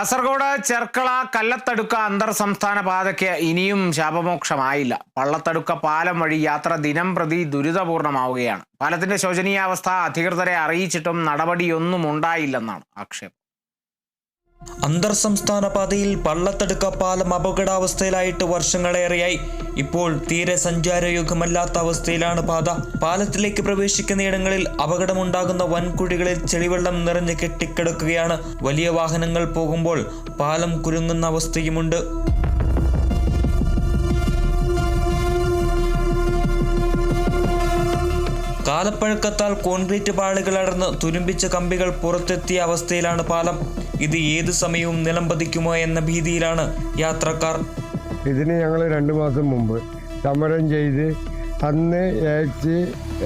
കാസർഗോഡ് ചെർക്കള കല്ലത്തടുക്ക അന്തർ സംസ്ഥാന പാതയ്ക്ക് ഇനിയും ശാപമോക്ഷമായില്ല. പള്ളത്തടുക്ക പാലം വഴി യാത്ര ദിനം പ്രതി ദുരിതപൂർണമാവുകയാണ്. പാലത്തിന്റെ ശോചനീയാവസ്ഥ അധികൃതരെ അറിയിച്ചിട്ടും നടപടിയൊന്നും ഉണ്ടായില്ലെന്നാണ് ആക്ഷേപം. അന്തർ സംസ്ഥാന പാതയിൽ പള്ളത്തടുക്ക പാലം അപകടാവസ്ഥയിലായിട്ട് വർഷങ്ങളേറെയായി. ഇപ്പോൾ തീരെ സഞ്ചാരയോഗ്യമല്ലാത്ത അവസ്ഥയിലാണ് പാത. പാലത്തിലേക്ക് പ്രവേശിക്കുന്ന ഇടങ്ങളിൽ അപകടമുണ്ടാകുന്ന വൻകുഴികളിൽ ചെളിവെള്ളം നിറഞ്ഞ് കെട്ടിക്കിടക്കുകയാണ്. വലിയ വാഹനങ്ങൾ പോകുമ്പോൾ പാലം കുരുങ്ങുന്ന അവസ്ഥയുമുണ്ട്. കാലപ്പഴക്കത്താൽ കോൺക്രീറ്റ് പാളികൾ അടർന്ന് തുരുമ്പിച്ച കമ്പികൾ പുറത്തെത്തിയ അവസ്ഥയിലാണ് പാലം. ഇത് ഏത് സമയവും നിലംപതിക്കുമോ എന്ന ഭീതിയിലാണ് യാത്രക്കാർ. ഇതിന് ഞങ്ങൾ രണ്ട് മാസം മുമ്പ് സമരം ചെയ്ത് അന്ന് ഏച്ച്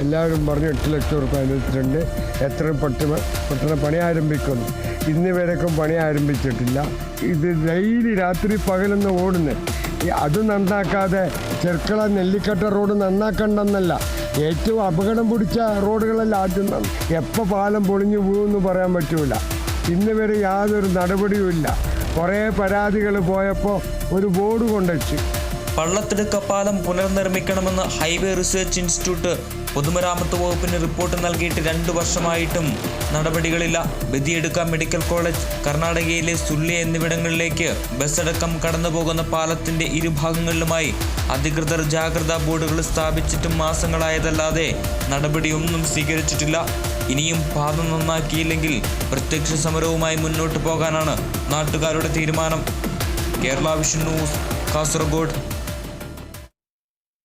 എല്ലാവരും പറഞ്ഞു എട്ട് ലക്ഷം റുപ്യ അനുവദിച്ചിട്ടുണ്ട്. എത്ര പെട്ടെന്ന് പെട്ടെന്ന് പണി ആരംഭിക്കുന്നു. ഇന്ന് വരെയൊക്കെ പണി ആരംഭിച്ചിട്ടില്ല. ഇത് ഡെയിലി രാത്രി പകലൊന്ന് ഓടുന്നു. ഈ അത് നന്നാക്കാതെ ചെർക്കള നെല്ലിക്കട്ട റോഡ് നന്നാക്കണ്ടെന്നല്ല. ഏറ്റവും അപകടം പിടിച്ച റോഡുകളെല്ലാം ആദ്യം എപ്പോൾ പാലം പൊളിഞ്ഞു പോകുമെന്ന് പറയാൻ പറ്റൂല. ഇന്ന് വരെ യാതൊരു നടപടിയും ഇല്ല. കുറേ പരാതികൾ പോയപ്പോൾ ഒരു ബോർഡ് കൊണ്ടുവച്ചു. പള്ളത്തെടുക്ക പാലം പുനർനിർമ്മിക്കണമെന്ന് ഹൈവേ റിസർച്ച് ഇൻസ്റ്റിറ്റ്യൂട്ട് പൊതുമരാമത്ത് വകുപ്പിന് റിപ്പോർട്ട് നൽകിയിട്ട് രണ്ടു വർഷമായിട്ടും നടപടികളില്ല. ബദിയെടുക്ക മെഡിക്കൽ കോളേജ് കർണാടകയിലെ സുല്ലി എന്നിവിടങ്ങളിലേക്ക് ബസ്സടക്കം കടന്നുപോകുന്ന പാലത്തിന്റെ ഇരുഭാഗങ്ങളിലുമായി അധികൃതർ ജാഗ്രതാ ബോർഡുകൾ സ്ഥാപിച്ചിട്ടും മാസങ്ങളായതല്ലാതെ നടപടിയൊന്നും സ്വീകരിച്ചിട്ടില്ല. ഇനിയും പാത നന്നാക്കിയില്ലെങ്കിൽ പ്രത്യക്ഷ സമരവുമായി മുന്നോട്ട് പോകാനാണ് നാട്ടുകാരുടെ തീരുമാനം. Kerala vision news Kasaragod.